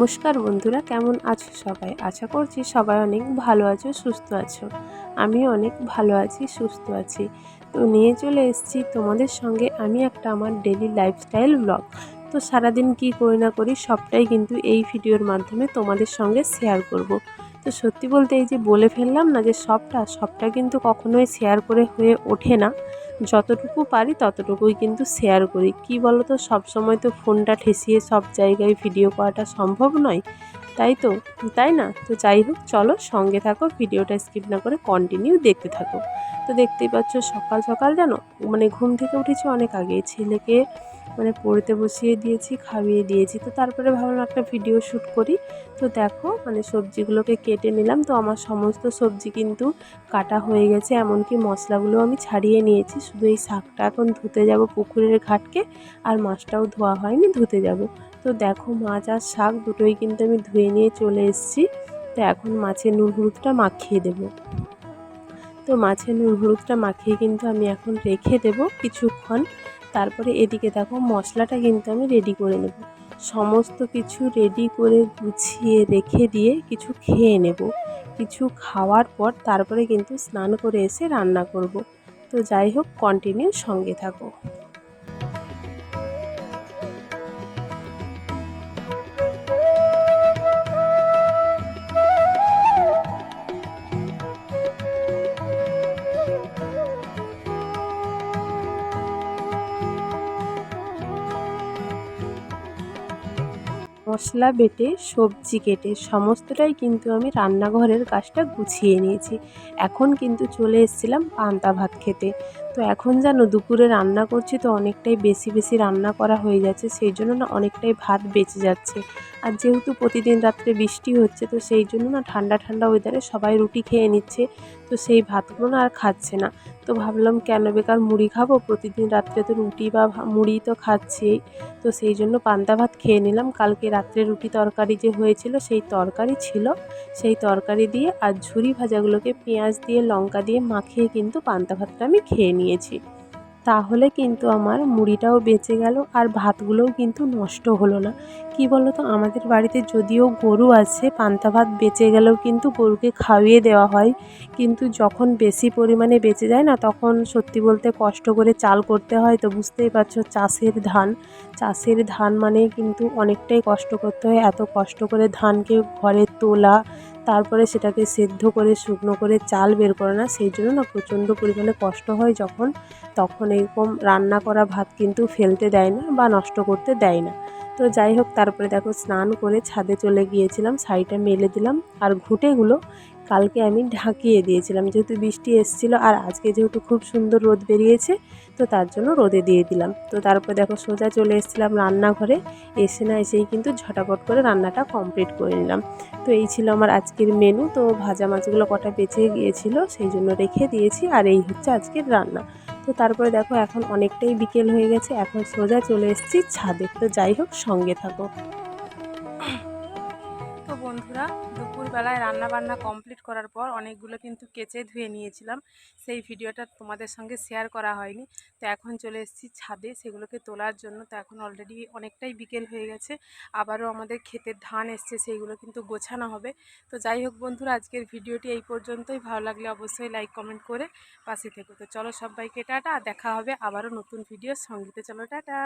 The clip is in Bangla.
নমস্কার বন্ধুরা, কেমন আছো সবাই? আশা করছি সবাই অনেক ভালো আছো, সুস্থ আছো। আমি অনেক ভালো আছি, সুস্থ আছি। তো নিয়ে চলে এসেছি তোমাদের সঙ্গে আমি একটা আমার ডেলি লাইফস্টাইল ব্লগ তো সারাদিন কি করি না করি সবটাই কিন্তু এই ভিডিওর মাধ্যমে তোমাদের সঙ্গে শেয়ার করব। তো সত্যি বলতে এই যে বলে ফেললাম না যে সবটা সবটা কিন্তু কখনোই শেয়ার করে হয়ে ওঠে না। যতটুকু পারি ততটুকুই কিন্তু শেয়ার করি। কী বলো তো সবসময় তো ফোনটা ঠেসিয়ে সব জায়গায় ভিডিও করাটা সম্ভব নয়। তাই তো? তাই না? তো যাই হোক, চলো সঙ্গে থাকো, ভিডিওটা স্কিপ না করে কন্টিনিউ দেখতে থাকো। তো দেখতেই পাচ্ছ সকাল সকাল জানো? মানে ঘুম থেকে উঠেছি অনেক আগে। ছেলেকে মানে পড়তে বসিয়ে দিয়েছি, খাইয়ে দিয়েছি। তো তারপরে ভাবলাম একটা ভিডিও শ্যুট করি। তো দেখো মানে সবজিগুলোকে কেটে নিলাম। তো আমার সমস্ত সবজি কিন্তু কাটা হয়ে গেছে। এমনকি মশলাগুলো আমি ছাড়িয়ে নিয়েছি। শুধু এই শাকটা এখন ধুতে যাব পুকুরের ঘাটকে। আর মাছটাও ধোয়া হয়নি, ধুতে যাব। তো দেখো মাছ আর শাক দুটোই কিন্তু আমি ধুয়ে নিয়ে চলে এসেছি। তো এখন মাছের নুন হলুদটা মাখিয়ে দেবো। তো মাছের নুন হলুদটা মাখিয়ে কিন্তু আমি এখন রেখে দেব কিছুক্ষণ। তারপরে এদিকে দেখো মশলাটা কিন্তু আমি রেডি করে নেব। সমস্ত কিছু রেডি করে গুছিয়ে রেখে দিয়ে কিছু খেয়ে নেব। কিছু খাওয়ার পর তারপরে কিন্তু স্নান করে এসে রান্না করব। তো যাই হোক কন্টিনিউ সঙ্গে থাকো। মশলা বেটে, সবজি কেটে, সমস্তটাই কিন্তু আমি রান্নাঘরের কাজটা গুছিয়ে নিয়েছি। এখন কিন্তু চলে এসেছিলাম পান্তা ভাত খেতে। তো এখন জানো দুপুরে রান্না করছি তো অনেকটাই বেশি বেশি রান্না করা হয়ে যাচ্ছে, সেই জন্য না অনেকটাই ভাত বেঁচে যাচ্ছে। আর যেহেতু প্রতিদিন রাত্রে বৃষ্টি হচ্ছে তো সেই জন্য না ঠান্ডা ঠান্ডা ওয়েদারে সবাই রুটি খেয়ে নিচ্ছে, তো সেই ভাতগুলো না আর খাচ্ছে না। তো ভাবলাম, কেন বেকার মুড়ি খাব? প্রতিদিন রাত্রে তো রুটি বা মুড়ি তো খাচ্ছি তো সেই জন্য পান্তা ভাত খেয়ে নিলাম। কালকে রাত্রে রুটি তরকারি যে হয়েছিল, সেই তরকারি ছিল। সেই তরকারি দিয়ে আর ঝুরি ভাজাগুলোকে পেঁয়াজ দিয়ে, লঙ্কা দিয়ে মাখিয়ে কিন্তু পান্তা ভাতটা আমি খেয়ে নিয়েছি। তাহলে কিন্তু আমার মুড়িটাও বেঁচে গেল আর ভাতগুলোও কিন্তু নষ্ট হলো না। কি বলো তো আমাদের বাড়িতে যদিও গরু আছে, পান্তা ভাত বেঁচে গেলেও কিন্তু গরুকে খাওয়িয়ে দেওয়া হয়। কিন্তু যখন বেশি পরিমাণে বেঁচে যায় না, তখন সত্যি বলতে কষ্ট করে চাল করতে হয় তো বুঝতেই পারছ, চাষের ধান। চাষের ধান মানে কিন্তু অনেকটাই কষ্ট করতে হয়। এত কষ্ট করে ধানকে ঘরে তোলা তারপরে সেটাকে সেদ্ধ করে, শুকনো করে চাল বের করে না, সেই জন্য না প্রচণ্ড পরিমাণে কষ্ট হয় যখন, তখন এরকম রান্না করা ভাত কিন্তু ফেলতে দেয় না বা নষ্ট করতে দেয় না। তো যাই হোক, তারপরে দেখো স্নান করে ছাদে চলে গিয়েছিলাম শাড়িটা মেলে দিলাম। আর ঘুঁটেগুলো কালকে আমি ঢাকিয়ে দিয়েছিলাম, যেহেতু বৃষ্টি এসেছিল আর আজকে যেহেতু খুব সুন্দর রোদ বেরিয়েছে, তো তার জন্য রোদে দিয়ে দিলাম। তো তারপর দেখো সোজা চলে এসেছিলাম রান্নাঘরে, এসে না এসেই কিন্তু ঝটাপট করে রান্নাটা কমপ্লিট করে নিলাম। তো এই ছিল আমার আজকের মেনু, তো ভাজা মাছগুলো কটা বেঁচে গিয়েছিল, সেই জন্য রেখে দিয়েছি, আর এই হচ্ছে আজকের রান্না। তো তারপরে দেখো এখন অনেকটাই বিকেল হয়ে গেছে, এখন সোজা চলে এসেছি ছাদে। তো যাই হোক, সঙ্গে থাকো। তো বন্ধুরা দুপুরবেলায় রান্না বান্না কমপ্লিট করার পর অনেকগুলো কিন্তু কেচে ধুয়ে নিয়েছিলাম। সেই ভিডিওটা তোমাদের সঙ্গে শেয়ার করা হয়নি। তো এখন চলে এসেছি ছাদে, সেগুলোকে তোলার জন্য। তো এখন অলরেডি অনেকটাই বিকেল হয়ে গেছে। আবারও আমাদের ক্ষেতের ধান এসছে, সেইগুলো কিন্তু গোছানো হবে। তো যাই হোক বন্ধুরা, আজকের ভিডিওটি এই পর্যন্তই। ভালো লাগলে অবশ্যই লাইক কমেন্ট করে পাশে থেকো। তো চলো সবাইকে টাটা। দেখা হবে আবারও নতুন ভিডিওর সঙ্গীতে। চলো, টাটা!